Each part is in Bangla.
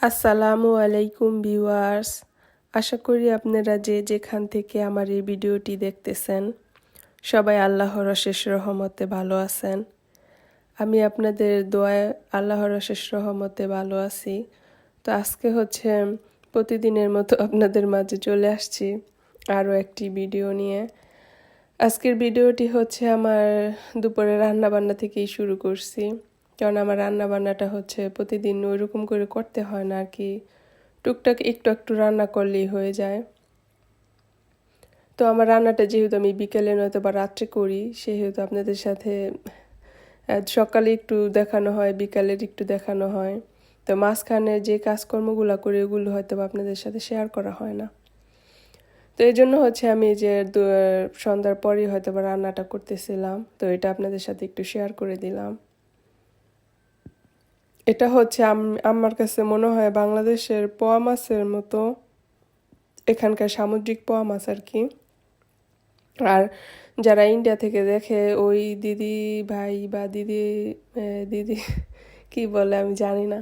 আসসালামু আলাইকুম ভিউয়ার্স। আশা করি আপনারা যে যেখান থেকে আমার এই ভিডিওটি দেখতেছেন, সবাই আল্লাহর অশেষ রহমতে ভালো আছেন। আমি আপনাদের দোয়ায় আল্লাহর অশেষ রহমতে ভালো আছি। তো আজকে হচ্ছে প্রতিদিনের মতো আপনাদের মাঝে চলে আসছি আরও একটি ভিডিও নিয়ে। আজকের ভিডিওটি হচ্ছে আমার দুপুরে রান্নাবান্না থেকেই শুরু করছি। কারণ আমার রান্না বান্নাটা হচ্ছে প্রতিদিন ওইরকম করে করতে হয় না আর কি। টুকটাক একটু একটু রান্না করলেই হয়ে যায়। তো আমার রান্নাটা যেহেতু আমি বিকেলে নয়তো বা রাত্রে করি, সেহেতু আপনাদের সাথে সকালে একটু দেখানো হয়, বিকালের একটু দেখানো হয়। তো মাঝখানে যে কাজকর্মগুলো করি, ওগুলো হয়তো আপনাদের সাথে শেয়ার করা হয় না। তো এই জন্য হচ্ছে আমি যে সন্ধ্যার পরই হয়তো বা রান্নাটা করতেছিলাম। তো এটা আপনাদের সাথে একটু শেয়ার করে দিলাম। এটা হচ্ছে আমার কাছে মনে হয় বাংলাদেশের পোয়া মাছের মতো এখানকার সামুদ্রিক পোয়া মাছ আর কি। আর যারা ইন্ডিয়া থেকে দেখে ওই দিদি ভাই বা দিদি দিদি, কি বলে আমি জানি না।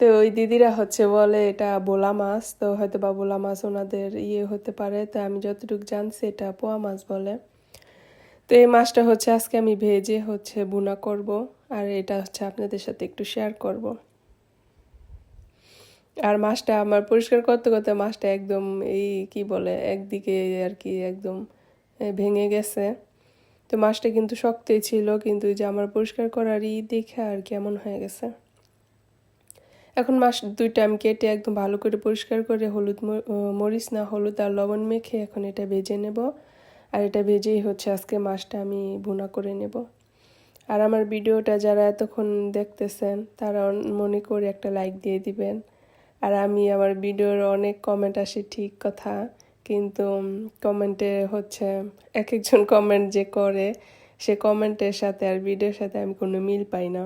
তো ওই দিদিরা হচ্ছে বলে এটা বোলা মাছ, তো হয়তো বা বোলা মাছ ওনাদের ইয়ে হতে পারে, তো আমি যতটুকু জানছি এটা পোয়া মাছ বলে। তো এই মাছটা হচ্ছে আজকে আমি ভেজে হচ্ছে বুনা করব। আর এটা হচ্ছে আপনাদের সাথে একটু শেয়ার করব। আর মাছটা আমার পরিষ্কার করতে করতে মাছটা একদম এই কি বলে, একদিকে আর কি একদম ভেঙে গেছে। তো মাছটা কিন্তু শক্তই ছিল, কিন্তু যে আমার পরিষ্কার করারই দেখে আর কেমন হয়ে গেছে। এখন মাছ দুইটা আমি কেটে একদম ভালো করে পরিষ্কার করে হলুদ মরিচ না হলুদ আর লবণ মেখে এখন এটা ভেজে নেব। আর এটা ভেজেই হচ্ছে আজকে মাছটা আমি ভুনা করে নেব। আর আমার ভিডিওটা যারা এতক্ষণ দেখতেছেন, তারা মনে করে একটা লাইক দিয়ে দিবেন। আর আমি আমার ভিডিওর অনেক কমেন্ট আসে ঠিক কথা, কিন্তু কমেন্টে হচ্ছে এক একজন কমেন্ট যে করে, সে কমেন্টের সাথে আর ভিডিওর সাথে আমি কোনো মিল পাই না।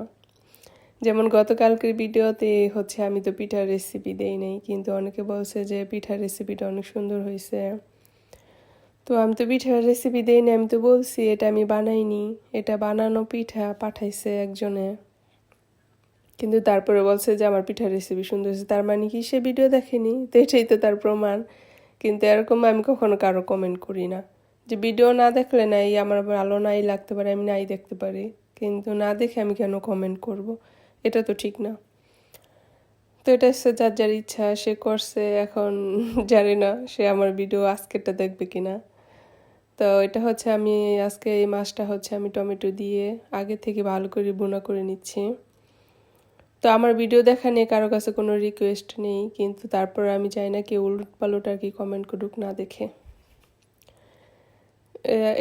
যেমন গতকালকের ভিডিওতে হচ্ছে আমি তো পিঠার রেসিপি দেই নাই, কিন্তু অনেকে বলছে যে পিঠার রেসিপিটা অনেক সুন্দর হয়েছে তো আমি তো পিঠার রেসিপি দেই না আমি তো বলছি এটা আমি বানাইনি। এটা বানানো পিঠা পাঠাইছে একজনে। কিন্তু তারপরে বলছে যে আমার পিঠার রেসিপি সুন্দর হয়েছে। তার মানে কি সে ভিডিও দেখেনি? তো এটাই তো তার প্রমাণ। কিন্তু এরকম আমি কখনো কারও কমেন্ট করি না। যে ভিডিও না দেখলে নাই, আমার ভালো নাই লাগতে পারে, আমি নাই দেখতে পারি। কিন্তু না দেখে আমি কেন কমেন্ট করব? এটা তো ঠিক না। তো এটা হচ্ছে যার যার ইচ্ছা, সে করছে। এখন জানি না সে আমার ভিডিও আজকেরটা দেখবে কিনা। তো এটা হচ্ছে আমি আজকে এই মাছটা হচ্ছে আমি টমেটো দিয়ে আগে থেকে ভালো করে বোনা করে নিচ্ছি। তো আমার ভিডিও দেখা নিয়ে কারও কাছে কোনো রিকোয়েস্ট নেই, কিন্তু তারপর আমি চাই না কেউ উলট পালট আর কি কমেন্ট করুক না দেখে।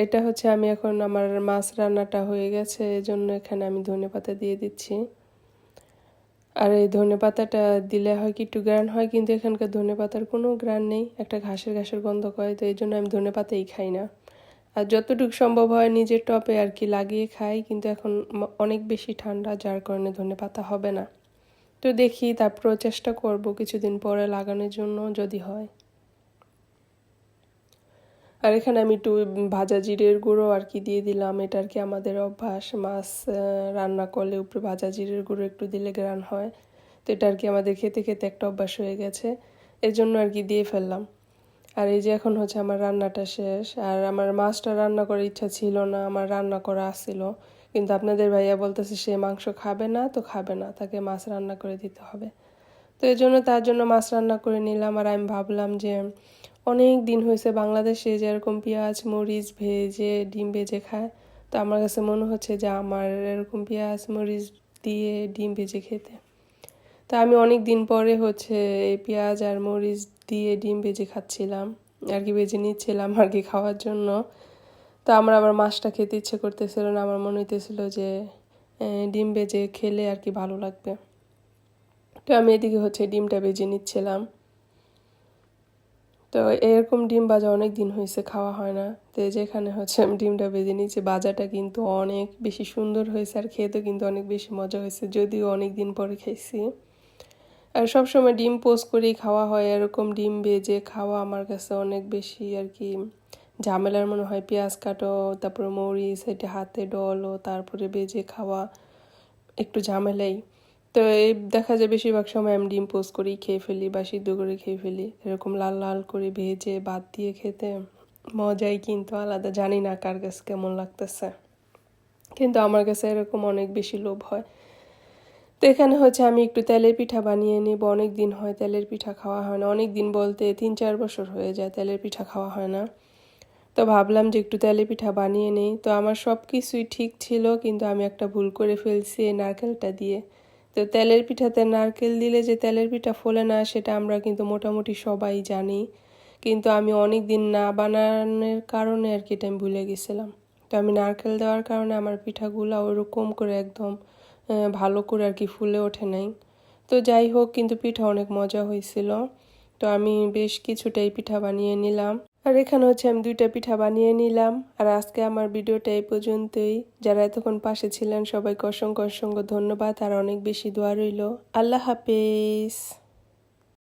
এটা হচ্ছে আমি এখন আমার মাছ রান্নাটা হয়ে গেছে, এজন্য এখানে আমি ধনে পাতা দিয়ে দিচ্ছি। আর এই ধনে পাতাটা দিলে হয় কি একটু গ্রান হয়, কিন্তু এখানকার ধনে পাতার কোনো গ্রান নেই, একটা ঘাসের ঘাসের গন্ধ করে তো এই জন্য আমি ধনে পাতাই খাই না। আর যতটুকু সম্ভব হয় নিজের টপে আর কি লাগিয়ে খাই, কিন্তু এখন অনেক বেশি ঠান্ডা, যার কারণে ধনে পাতা হবে না। তো দেখি তারপরেও চেষ্টা করব কিছুদিন পরে লাগানোর জন্য যদি হয়। আর এখানে আমি একটু ভাজা জিরের গুঁড়ো আর কি দিয়ে দিলাম। এটা আর কি আমাদের অভ্যাস, মাছ রান্না করলে উপরে ভাজা জিরের গুঁড়ো একটু দিলে গ্রান হয়। তো এটা আর কি আমাদের খেতে খেতে একটা অভ্যাস হয়ে গেছে। এর জন্য আর কি দিয়ে ফেললাম। আর এই যে এখন হচ্ছে আমার রান্নাটা শেষ, আর আমার মাছটা রান্না করার ইচ্ছা ছিল না, আমার রান্না করা আসছিল কিন্তু আপনাদের ভাইয়া বলতেছে সে মাংস খাবে না, তো খাবে না, তাকে মাছ রান্না করে দিতে হবে। তো এই জন্য তার জন্য মাছ রান্না করে নিলাম, আর আমি ভাবলাম যে অনেক দিন হয়েছে বাংলাদেশে যেরকম পেঁয়াজ, মরিচ, ভেজে, ডিম ভেজে খায়। তো আমার কাছে মনে হচ্ছে যে আমার এরকম পেঁয়াজ, মরিচ দিয়ে ডিম ভেজে খেতে। তা আমি অনেক দিন পরে হচ্ছে এই পেঁয়াজ আর মরিচ দিয়ে ডিম ভেজে খাচ্ছিলাম, আর কি ভেজে নিচ্ছিলাম আর কি খাওয়ার জন্য। তো আমার আবার মাছটা খেতে ইচ্ছে করতেছিল না, আমার মনে হইতেছিল যে ডিম ভেজে খেলে আর কি ভালো লাগবে। তো আমি এদিকে হচ্ছে ডিমটা ভেজে নিচ্ছিলাম। তো এরকম ডিম ভাজা অনেক দিন হয়েছে খাওয়া হয় না। তো যেখানে হচ্ছে আমি ডিমটা ভেজে নিচ্ছি, ভাজাটা কিন্তু অনেক বেশি সুন্দর হয়েছে আর খেতে কিন্তু অনেক বেশি মজা হয়েছে, যদিও অনেক দিন পরে খাইছি। আর সবসময় ডিম পোস্ট করেই খাওয়া হয়, এরকম ডিম ভেজে খাওয়া আমার কাছে অনেক বেশি আর কি ঝামেলার মনে হয়। পেঁয়াজ কাটো, তারপরে মরিচ এটা হাতে ডলো, তারপরে ভেজে খাওয়া একটু ঝামেলাই। তো এই দেখা যায় বেশিরভাগ সময় আমি ডিম পোস্ট করেই খেয়ে ফেলি বা সিদ্ধ করে খেয়ে ফেলি। এরকম লাল লাল করে ভেজে, ভাত দিয়ে খেতে মজাই কিন্তু আলাদা। জানি না কার কাছে কেমন লাগতেছে। কিন্তু আমার কাছে এরকম অনেক বেশি লোভ হয়। তো এখানে হচ্ছে আমি একটু তেলের পিঠা বানিয়ে নিব। অনেক দিন হয় তেলের পিঠা খাওয়া হয় না। অনেক দিন বলতে তিন, চার বছর হয়ে যায় তেলের পিঠা খাওয়া হয় না। তো ভাবলাম যে একটু তেলের পিঠা বানিয়ে নেই। তো আমার সব কিছুই ঠিক ছিল, কিন্তু আমি একটা ভুল করে ফেলছি এই নারকেলটা দিয়ে। তো তেলের পিঠাতে নারকেল দিলে যে তেলের পিঠা ফোলে না, সেটা আমরা কিন্তু মোটামুটি সবাই জানি। কিন্তু আমি অনেক দিন না বানানোর কারণে আর কি এটা আমি ভুলে গেছিলাম। তো আমি নারকেল দেওয়ার কারণে আমার পিঠাগুলো ওরকম করে একদম ভালো করে আর কি ফুলে ওঠে নাই। তো যাই হোক, কিন্তু পিঠা অনেক মজা হয়েছিল। তো আমি বেশ কিছুটাই পিঠা বানিয়ে নিলাম। আর এখানে হচ্ছে আমি দুইটা পিঠা বানিয়ে নিলাম। আর আজকে আমার ভিডিওটা এই পর্যন্তই। যারা এতক্ষণ পাশে ছিলেন, সবাইকে অসংখ্য অসংখ্য ধন্যবাদ। আর অনেক বেশি দোয়া রইল। আল্লাহ হাফেজ।